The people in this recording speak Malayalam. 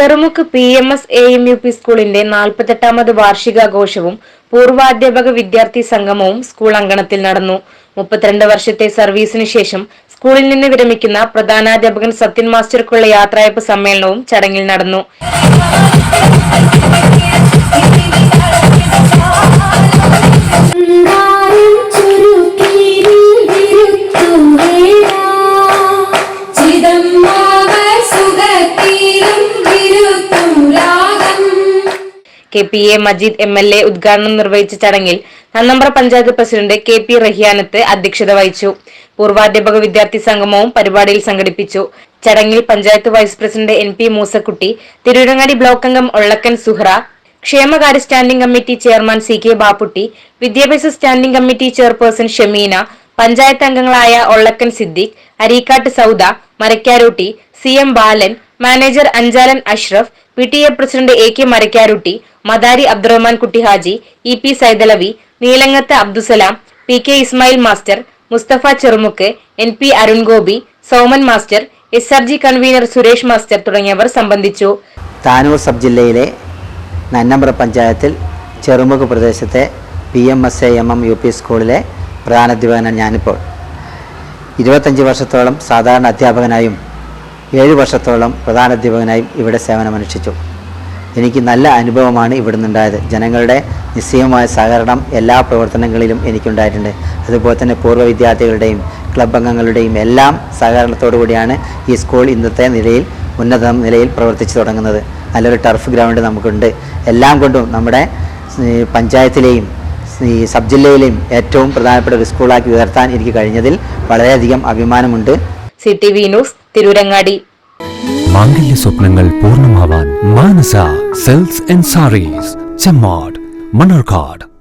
Cherumukku P M S A M U P സ്കൂളിന്റെ നാൽപ്പത്തെട്ടാമത് വാർഷികാഘോഷവും പൂർവാധ്യാപക വിദ്യാർത്ഥി സംഗമവും സ്കൂൾ അങ്കണത്തിൽ നടന്നു. മുപ്പത്തിരണ്ട് വർഷത്തെ സർവീസിന് ശേഷം സ്കൂളിൽ നിന്ന് വിരമിക്കുന്ന പ്രധാനാധ്യാപകൻ സത്യൻ മാസ്റ്റർക്കുള്ള യാത്രയപ്പ് സമ്മേളനവും ചടങ്ങിൽ നടന്നു. K P A Majeed M L A ഉദ്ഘാടനം നിർവഹിച്ച ചടങ്ങിൽ Nannambra panchayat president K P Rahiyanath അധ്യക്ഷത വഹിച്ചു. പൂർവാധ്യാപക വിദ്യാർത്ഥി സംഗമവും പരിപാടിയിൽ സംഘടിപ്പിച്ചു. ചടങ്ങിൽ panchayat vice president N P Moosakutty Tirurangadi block അംഗം ഒള്ളക്കൻ സുഹ്റ ക്ഷേമകാര്യ standing committee chairman C K Bapputty വിദ്യാഭ്യാസ standing committee chairperson Shameena panchayat അംഗങ്ങളായ Ollakkan Siddique Areekkat Sauda Marakkarutty C M Balan manager Anchalan Ashraf P T A president A K Marakkarutty Madari Abdurahman Kutty Haji E P Saithalavi Neelangath Abdussalam P K Ismail master Musthafa Cherumukku N P Arun Gopi Soman master S R G convener Suresh master തുടങ്ങിയവർ സംബന്ധിച്ചു. താനൂർ സബ് ജില്ലയിലെ നന്നമ്പ്ര പഞ്ചായത്തിൽ ചെറുമുക്ക് പ്രദേശത്തെ P M S A M M U P സ്കൂളിലെ പ്രധാനാധ്യാപകനാണ് ഞാനിപ്പോൾ. ഇരുപത്തഞ്ച് വർഷത്തോളം സാധാരണ അധ്യാപകനായും ഏഴ് വർഷത്തോളം പ്രധാന പ്രധാനാധ്യാപകനായും ഇവിടെ സേവനമനുഷ്ഠിച്ചു. എനിക്ക് നല്ല അനുഭവമാണ് ഇവിടെ നിന്നുണ്ടായത് ജനങ്ങളുടെ നിശ്ചയമായ സഹകരണം എല്ലാ പ്രവർത്തനങ്ങളിലും എനിക്കുണ്ടായിട്ടുണ്ട്. അതുപോലെ തന്നെ പൂർവ വിദ്യാർത്ഥികളുടെയും ക്ലബ് അംഗങ്ങളുടെയും എല്ലാം സഹകരണത്തോടു കൂടിയാണ് ഈ സ്കൂൾ ഇന്നത്തെ നിലയിൽ ഉന്നത നിലയിൽ പ്രവർത്തിച്ചു തുടങ്ങുന്നത്. നല്ലൊരു ടർഫ് ഗ്രൗണ്ട് നമുക്കുണ്ട്. എല്ലാം കൊണ്ടും നമ്മുടെ പഞ്ചായത്തിലെയും ഈ സബ് ജില്ലയിലെയും ഏറ്റവും പ്രധാനപ്പെട്ട ഒരു സ്കൂളാക്കി ഉയർത്താൻ എനിക്ക് കഴിഞ്ഞതിൽ വളരെയധികം അഭിമാനമുണ്ട്. C T V news Tirurangadi. മാംഗല്യ സ്വപ്നങ്ങൾ പൂർണമാവാൻ മാനസ സെൽസ് ആൻഡ് സാരീസ് ചെമ്മാട് മണ്ണാർക്കാട്.